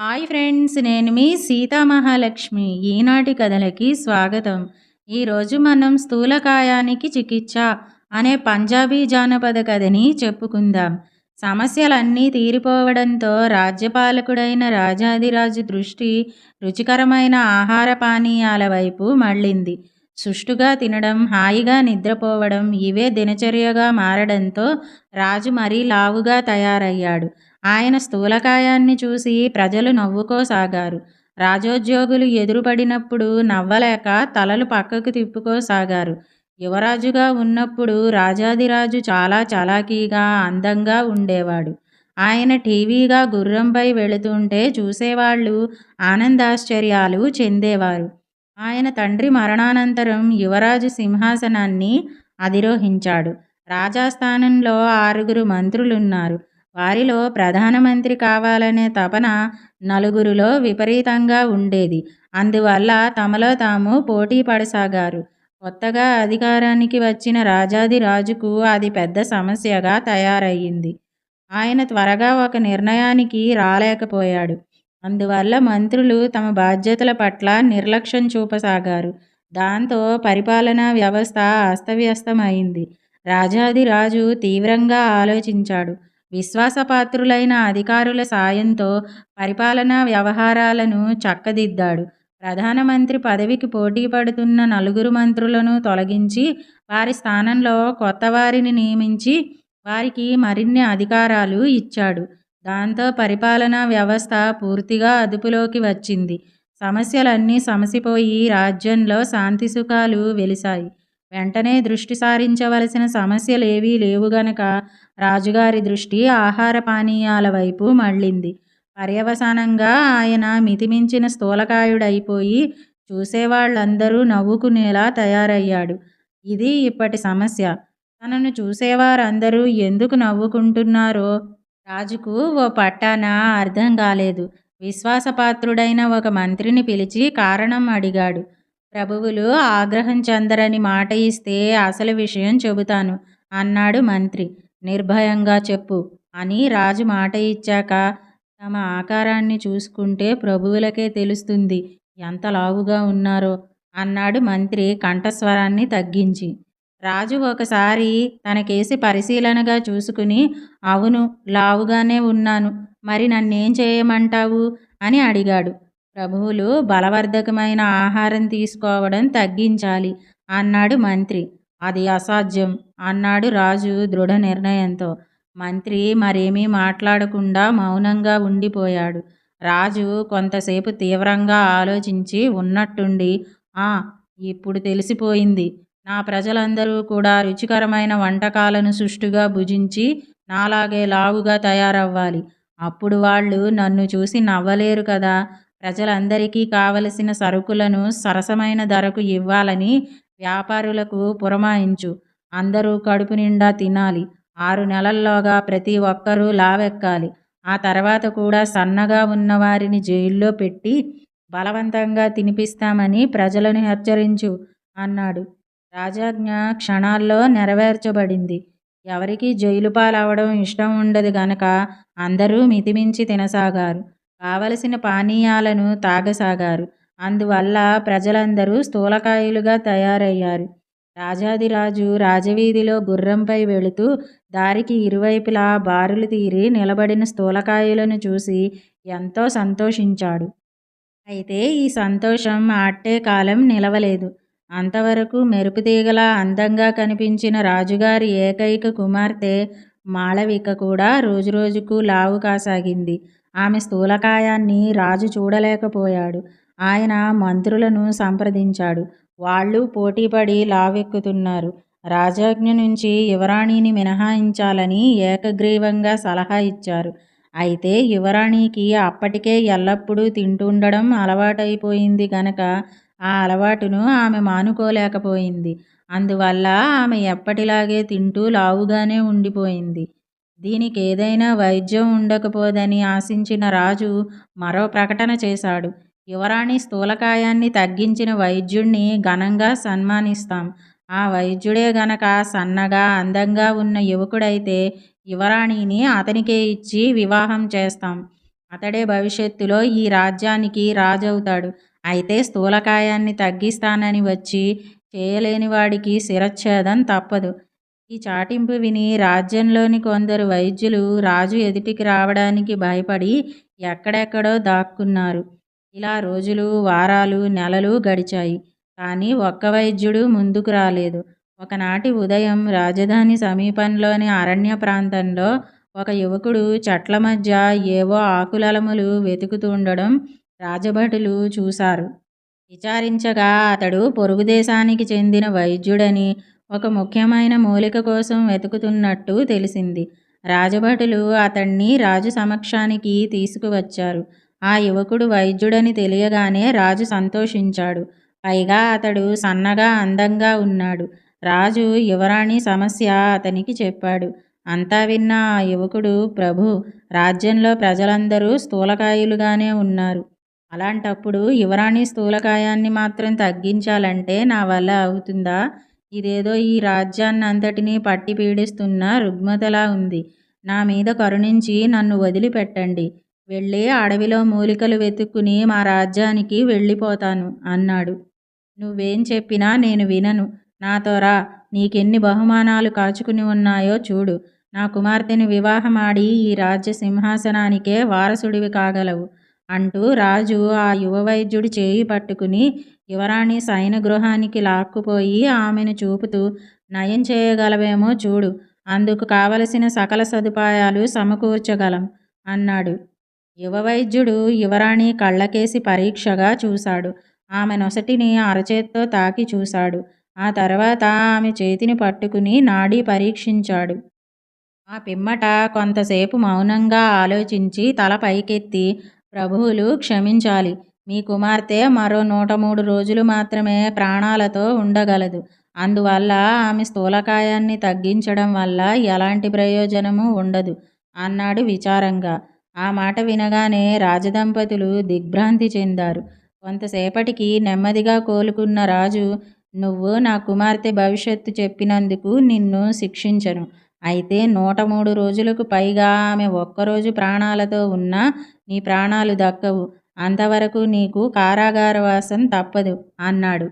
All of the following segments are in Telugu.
హాయ్ ఫ్రెండ్స్ నేను మీ సీతామహాలక్ష్మి. ఈనాటి కథలకి స్వాగతం. ఈరోజు మనం స్థూలకాయానికి చికిత్స అనే పంజాబీ జానపద కథని చెప్పుకుందాం. సమస్యలన్నీ తీరిపోవడంతో రాజ్యపాలకుడైన రాజాదిరాజు దృష్టి రుచికరమైన ఆహార పానీయాల వైపు మళ్ళింది. సుష్టుగా తినడం హాయిగా నిద్రపోవడం ఇవే దినచర్యగా మారడంతో రాజు మరీ లావుగా తయారయ్యాడు. ఆయన స్థూలకాయాన్ని చూసి ప్రజలు నవ్వుకోసాగారు. రాజోద్యోగులు ఎదురుపడినప్పుడు నవ్వలేక తలలు పక్కకు తిప్పుకోసాగారు. యువరాజుగా ఉన్నప్పుడు రాజాదిరాజు చాలా చలాకీగా అందంగా ఉండేవాడు. ఆయన టీవీగా గుర్రంపై వెళుతుంటే చూసేవాళ్ళు ఆనందాశ్చర్యాలు చెందేవారు. ఆయన తండ్రి మరణానంతరం యువరాజు సింహాసనాన్ని అధిరోహించాడు. రాజాస్థానంలో ఆరుగురు మంత్రులున్నారు. వారిలో ప్రధానమంత్రి కావాలనే తపన నలుగురిలో విపరీతంగా ఉండేది. అందువల్ల తమలో తాము పోటీ పడసాగారు. కొత్తగా అధికారానికి వచ్చిన రాజాది రాజుకు అది పెద్ద సమస్యగా తయారయ్యింది. ఆయన త్వరగా ఒక నిర్ణయానికి రాలేకపోయాడు. అందువల్ల మంత్రులు తమ బాధ్యతల పట్ల నిర్లక్ష్యం చూపసాగారు. దాంతో పరిపాలనా వ్యవస్థ అస్తవ్యస్తమైంది. రాజాది రాజు తీవ్రంగా ఆలోచించాడు. విశ్వాసపాత్రులైన అధికారుల సాయంతో పరిపాలనా వ్యవహారాలను చక్కదిద్దాడు. ప్రధానమంత్రి పదవికి పోటీ పడుతున్న నలుగురు మంత్రులను తొలగించి వారి స్థానంలో కొత్త వారిని నియమించి వారికి మరిన్ని అధికారాలు ఇచ్చాడు. దాంతో పరిపాలనా వ్యవస్థ పూర్తిగా అదుపులోకి వచ్చింది. సమస్యలన్నీ సమసిపోయి రాజ్యంలో శాంతి సుఖాలు వెలిశాయి. వెంటనే దృష్టి సారించవలసిన సమస్యలేవీ లేవు గనక రాజుగారి దృష్టి ఆహార పానీయాల వైపు మళ్ళింది. పర్యవసానంగా ఆయన మితిమించిన స్థూలకాయుడైపోయి చూసేవాళ్ళందరూ నవ్వుకునేలా తయారయ్యాడు. ఇది ఇప్పటి సమస్య. తనను చూసేవారందరూ ఎందుకు నవ్వుకుంటున్నారో రాజుకు ఓ పట్టాన అర్థం కాలేదు. విశ్వాసపాత్రుడైన ఒక మంత్రిని పిలిచి కారణం అడిగాడు. ప్రభువులు ఆగ్రహం చెందరని మాట ఇస్తే అసలు విషయం చెబుతాను. అన్నాడు మంత్రి. నిర్భయంగా చెప్పు అని రాజు మాట ఇచ్చాక తమ ఆకారాన్ని చూసుకుంటే ప్రభువులకే తెలుస్తుంది. ఎంత లావుగా ఉన్నారో అన్నాడు మంత్రి కంఠస్వరాన్ని తగ్గించి. రాజు ఒకసారి తనకేసి పరిశీలనగా చూసుకుని అవును లావుగానే ఉన్నాను. మరి నన్నేం చేయమంటావు? అని అడిగాడు. ప్రభువులు బలవర్ధకమైన ఆహారం తీసుకోవడం తగ్గించాలి అన్నాడు మంత్రి. అది అసాధ్యం అన్నాడు రాజు దృఢ నిర్ణయంతో. మంత్రి మరేమీ మాట్లాడకుండా మౌనంగా ఉండిపోయాడు. రాజు కొంతసేపు తీవ్రంగా ఆలోచించి ఉన్నట్టుండి ఆ ఇప్పుడు తెలిసిపోయింది. నా ప్రజలందరూ కూడా రుచికరమైన వంటకాలను సుష్టుగా భుజించి నాలాగే లావుగా తయారవ్వాలి. అప్పుడు వాళ్ళు నన్ను చూసి నవ్వలేరు కదా. ప్రజలందరికీ కావలసిన సరుకులను సరసమైన ధరకు ఇవ్వాలని వ్యాపారులకు పురమాయించు. అందరూ కడుపు నిండా తినాలి. ఆరు నెలల్లోగా ప్రతి ఒక్కరూ లావెక్కాలి. ఆ తర్వాత కూడా సన్నగా ఉన్న వారిని జైల్లో పెట్టి బలవంతంగా తినిపిస్తామని ప్రజలను హెచ్చరించు అన్నాడు. రాజాజ్ఞ క్షణాల్లో నెరవేర్చబడింది. ఎవరికి జైలు పాలవడం ఇష్టం ఉండదు గనక అందరూ మితిమించి తినసాగారు. కావలసిన పానీయాలను తాగసాగారు. అందువల్ల ప్రజలందరూ స్థూలకాయులుగా తయారయ్యారు. రాజాదిరాజు రాజవీధిలో గుర్రంపై వెళుతూ దారికి ఇరువైపులా బారులు తీరి నిలబడిన స్థూలకాయులను చూసి ఎంతో సంతోషించాడు. అయితే ఈ సంతోషం ఆట్టే కాలం నిలవలేదు. అంతవరకు మెరుపుతీగలా అందంగా కనిపించిన రాజుగారి ఏకైక కుమార్తె మాళవిక కూడా రోజురోజుకు లావు కాసాగింది. ఆమె స్థూలకాయాన్ని రాజు చూడలేకపోయాడు. ఆయన మంత్రులను సంప్రదించాడు. వాళ్ళు పోటీపడి లావెక్కుతున్నారు. రాజాజ్ఞ నుంచి యువరాణిని మినహాయించాలని ఏకగ్రీవంగా సలహా ఇచ్చారు. అయితే యువరాణికి అప్పటికే ఎల్లప్పుడూ తింటుండడం అలవాటైపోయింది గనక ఆ అలవాటును ఆమె మానుకోలేకపోయింది. అందువల్ల ఆమె ఎప్పటిలాగే తింటూ లావుగానే ఉండిపోయింది. దీనికి ఏదైనా వైద్యం ఉండకపోదని ఆశించిన రాజు మరో ప్రకటన చేశాడు. యువరాణి స్థూలకాయాన్ని తగ్గించిన వైద్యుణ్ణి ఘనంగా సన్మానిస్తాం. ఆ వైద్యుడే గనక సన్నగా అందంగా ఉన్న యువకుడైతే యువరాణిని అతనికే ఇచ్చి వివాహం చేస్తాం. అతడే భవిష్యత్తులో ఈ రాజ్యానికి రాజవుతాడు. అయితే స్థూలకాయాన్ని తగ్గిస్తానని వచ్చి చేయలేని వాడికి శిరచ్ఛేదం తప్పదు. ఈ చాటింపు విని రాజ్యంలోని కొందరు వైద్యులు రాజు ఎదుటికి రావడానికి భయపడి ఎక్కడెక్కడో దాక్కున్నారు. ఇలా రోజులు వారాలు నెలలు గడిచాయి. కానీ ఒక్క వైద్యుడు ముందుకు రాలేదు. ఒకనాటి ఉదయం రాజధాని సమీపంలోని అరణ్య ప్రాంతంలో ఒక యువకుడు చెట్ల మధ్య ఏవో ఆకులలములు వెతుకుతుండడం రాజభటులు చూశారు. విచారించగా అతడు పొరుగు దేశానికి చెందిన వైద్యుడని ఒక ముఖ్యమైన మూలిక కోసం వెతుకుతున్నట్టు తెలిసింది. రాజభటులు అతన్ని రాజు సమక్షానికి తీసుకువచ్చారు. ఆ యువకుడు వైద్యుడని తెలియగానే రాజు సంతోషించాడు. పైగా అతడు సన్నగా అందంగా ఉన్నాడు. రాజు యువరాణి సమస్య అతనికి చెప్పాడు. అంతా విన్న ఆ యువకుడు ప్రభు రాజ్యంలో ప్రజలందరూ స్థూలకాయులుగానే ఉన్నారు. అలాంటప్పుడు యువరాణి స్థూలకాయాన్ని మాత్రం తగ్గించాలంటే నా వల్ల అవుతుందా? ఇదేదో ఈ రాజ్యాన్ని అంతటినీ పట్టి పీడిస్తున్న రుగ్మతలా ఉంది. నా మీద కరుణించి నన్ను వదిలిపెట్టండి. వెళ్ళి అడవిలో మూలికలు వెతుక్కుని మా రాజ్యానికి వెళ్ళిపోతాను అన్నాడు. నువ్వేం చెప్పినా నేను వినను. నాతో రా. నీకెన్ని బహుమానాలు కాచుకుని ఉన్నాయో చూడు. నా కుమార్తెని వివాహమాడి ఈ రాజ్య సింహాసనానికే వారసుడివి కాగలవు అంటూ రాజు ఆ యువ వైద్యుడి చేయి పట్టుకుని యువరాణి సైన గృహానికి లాక్కుపోయి ఆమెను చూపుతూ నయం చేయగలవేమో చూడు అందుకు కావలసిన సకల సదుపాయాలు సమకూర్చగలం అన్నాడు. యువ వైద్యుడు యువరాణి కళ్ళకేసి పరీక్షగా చూశాడు. ఆమె నొసటిని అరచేత్తో తాకి చూశాడు. ఆ తర్వాత ఆమె చేతిని పట్టుకుని నాడీ పరీక్షించాడు. ఆ పిమ్మట కొంతసేపు మౌనంగా ఆలోచించి తల పైకెత్తి ప్రభువులు క్షమించాలి మీ కుమార్తె మరో నూట మూడు రోజులు మాత్రమే ప్రాణాలతో ఉండగలదు. అందువల్ల ఆమె స్థూలకాయాన్ని తగ్గించడం వల్ల ఎలాంటి ప్రయోజనము ఉండదు అన్నాడు విచారంగా. ఆ మాట వినగానే రాజదంపతులు దిగ్భ్రాంతి చెందారు. కొంతసేపటికి నెమ్మదిగా కోలుకున్న రాజు నువ్వు నా కుమార్తె భవిష్యత్తు చెప్పినందుకు నిన్ను శిక్షించను. అయితే నూట మూడు రోజులకు పైగా ఆమె ఒక్కరోజు ప్రాణాలతో ఉన్నా నీ ప్రాణాలు దక్కవు. అంతవరకు నీకు కారాగారవాసం తప్పదు అన్నాడు.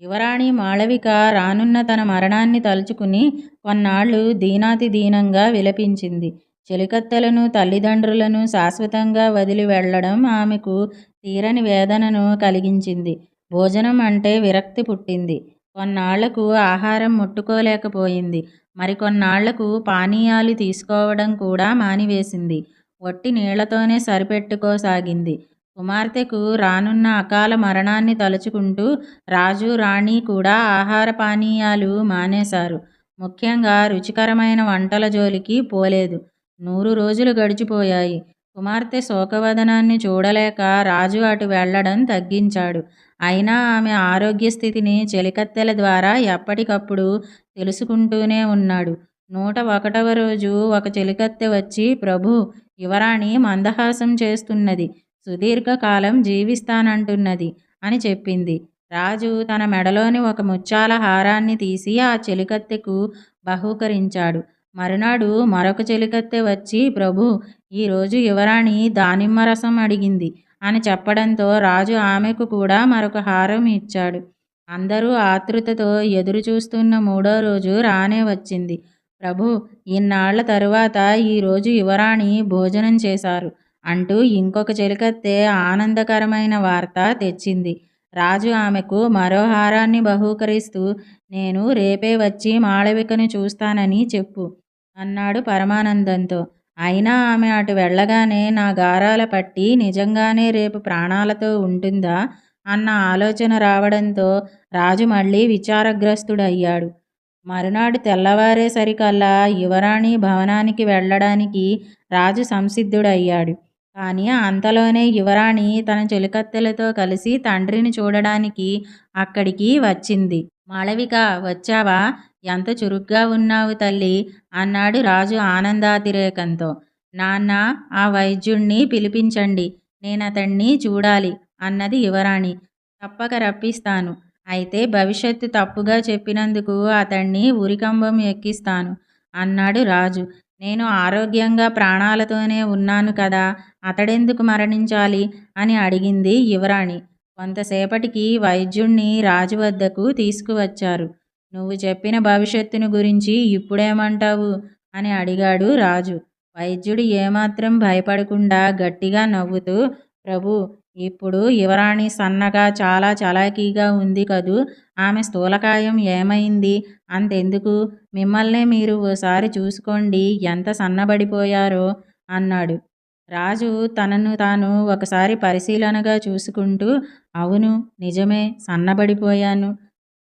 యువరాణి మాళవిక రానున్న తన మరణాన్ని తలుచుకుని కొన్నాళ్ళు దీనాతి దీనంగా విలపించింది. చెలికత్తెలను తల్లిదండ్రులను శాశ్వతంగా వదిలి వెళ్ళడం ఆమెకు తీరని వేదనను కలిగించింది. భోజనం అంటే విరక్తి పుట్టింది. కొన్నాళ్ళకు ఆహారం ముట్టుకోలేకపోయింది. మరికొన్నాళ్ళకు పానీయాలు తీసుకోవడం కూడా మానివేసింది. వట్టి నీళ్ళతోనే సరిపెట్టుకోసాగింది. కుమార్తెకు రానున్న అకాల మరణాన్ని తలుచుకుంటూ రాజు రాణి కూడా ఆహార పానీయాలు మానేశారు. ముఖ్యంగా రుచికరమైన వంటల జోలికి పోలేదు. నూరు రోజులు గడిచిపోయాయి. కుమార్తె శోకవదనాన్ని చూడలేక రాజు అటు వెళ్ళడం తగ్గించాడు. అయినా ఆమె ఆరోగ్య స్థితిని చెలికత్తెల ద్వారా ఎప్పటికప్పుడు తెలుసుకుంటూనే ఉన్నాడు. నూట ఒకటవ రోజు ఒక చెలికత్తె వచ్చి ప్రభు యువరాణి మందహాసం చేస్తున్నది. సుదీర్ఘకాలం జీవిస్తానంటున్నది అని చెప్పింది. రాజు తన మెడలోని ఒక ముత్యాల హారాన్ని తీసి ఆ చెలికత్తెకు బహూకరించాడు. మరునాడు మరొక చెలికత్తె వచ్చి ప్రభు ఈరోజు యువరాణి దానిమ్మ రసం అడిగింది అని చెప్పడంతో రాజు ఆమెకు కూడా మరొక హారం ఇచ్చాడు. అందరూ ఆతృతతో ఎదురు చూస్తున్న మూడో రోజు రానే వచ్చింది. ప్రభు ఇన్నాళ్ళ తరువాత ఈరోజు యువరాణి భోజనం చేశారు అంటూ ఇంకొక చెలికత్తె ఆనందకరమైన వార్త తెచ్చింది. రాజు ఆమెకు మరో హారాన్ని బహూకరిస్తూ నేను రేపే వచ్చి మాళవికను చూస్తానని చెప్పు అన్నాడు పరమానందంతో. అయినా ఆమె అటు వెళ్ళగానే నా గారాల పట్టి నిజంగానే రేపు ప్రాణాలతో ఉంటుందా? అన్న ఆలోచన రావడంతో రాజు మళ్ళీ విచారగ్రస్తుడయ్యాడు. మరునాడు తెల్లవారేసరికల్లా యువరాణి భవనానికి వెళ్ళడానికి రాజు సంసిద్ధుడయ్యాడు. కానీ అంతలోనే యువరాణి తన చెలికత్తెలతో కలిసి తండ్రిని చూడడానికి అక్కడికి వచ్చింది. మాళవిక వచ్చావా? ఎంత చురుగ్గా ఉన్నావు తల్లి అన్నాడు రాజు ఆనందాతిరేకంతో. నాన్న ఆ వైద్యుణ్ణి పిలిపించండి. నేనతణ్ణి చూడాలి అన్నది యువరాణి. తప్పక రప్పిస్తాను. అయితే భవిష్యత్తు తప్పుగా చెప్పినందుకు అతణ్ణి ఉరికంబం ఎక్కిస్తాను అన్నాడు రాజు. నేను ఆరోగ్యంగా ప్రాణాలతోనే ఉన్నాను కదా అతడెందుకు మరణించాలి అని అడిగింది యువరాణి. కొంతసేపటికి వైద్యుణ్ణి రాజు వద్దకు తీసుకువచ్చారు. నువ్వు చెప్పిన భవిష్యత్తును గురించి ఇప్పుడేమంటావు? అని అడిగాడు రాజు. వైద్యుడు ఏమాత్రం భయపడకుండా గట్టిగా నవ్వుతూ ప్రభు ఇప్పుడు యువరాణి సన్నగా చాలా చలాకీగా ఉంది కదూ? ఆమె స్థూలకాయం ఏమైంది? అంతెందుకు? మిమ్మల్నే మీరు ఓసారి చూసుకోండి ఎంత సన్నబడిపోయారో అన్నాడు. రాజు తనను తాను ఒకసారి పరిశీలనగా చూసుకుంటూ అవును నిజమే సన్నబడిపోయాను.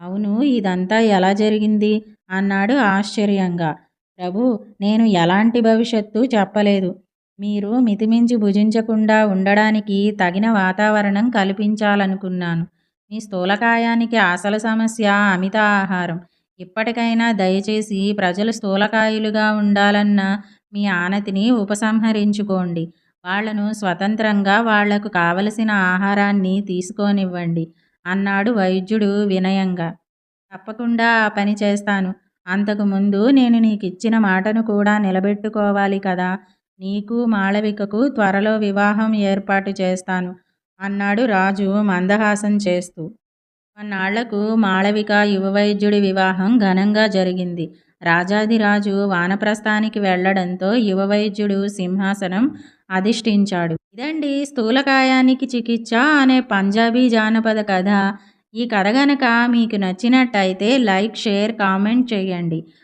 అవును ఇదంతా ఎలా జరిగింది? అన్నాడు ఆశ్చర్యంగా. ప్రభు నేను ఎలాంటి భవిష్యత్తు చెప్పలేదు. మీరు మితిమించి భుజించకుండా ఉండడానికి తగిన వాతావరణం కల్పించాలనుకున్నాను. మీ స్థూలకాయానికి అసలు సమస్య అమిత ఆహారం ఇప్పటికైనా దయచేసి ప్రజలు స్థూలకాయులుగా ఉండాలన్న మీ ఆనతిని ఉపసంహరించుకోండి. వాళ్ళను స్వతంత్రంగా వాళ్ళకు కావలసిన ఆహారాన్ని తీసుకోనివ్వండి. అన్నాడు వైద్యుడు వినయంగా. తప్పకుండా ఆ పని చేస్తాను. అంతకుముందు నేను నీకు ఇచ్చిన మాటను కూడా నిలబెట్టుకోవాలి కదా. నీకు మాళవికకు త్వరలో వివాహం ఏర్పాటు చేస్తాను. అన్నాడు రాజు మందహాసం చేస్తూ. కొన్నాళ్ళకు మాళవిక యువవైద్యుడి వివాహం ఘనంగా జరిగింది. రాజాదిరాజు వానప్రస్థానికి వెళ్ళడంతో యువవైద్యుడు సింహాసనం అధిష్ఠించాడు. ఇదండి స్థూలకాయానికి చికిత్స అనే పంజాబీ జానపద కథ. ఈ కథ గనక మీకు నచ్చినట్టయితే లైక్ షేర్ కామెంట్ చేయండి.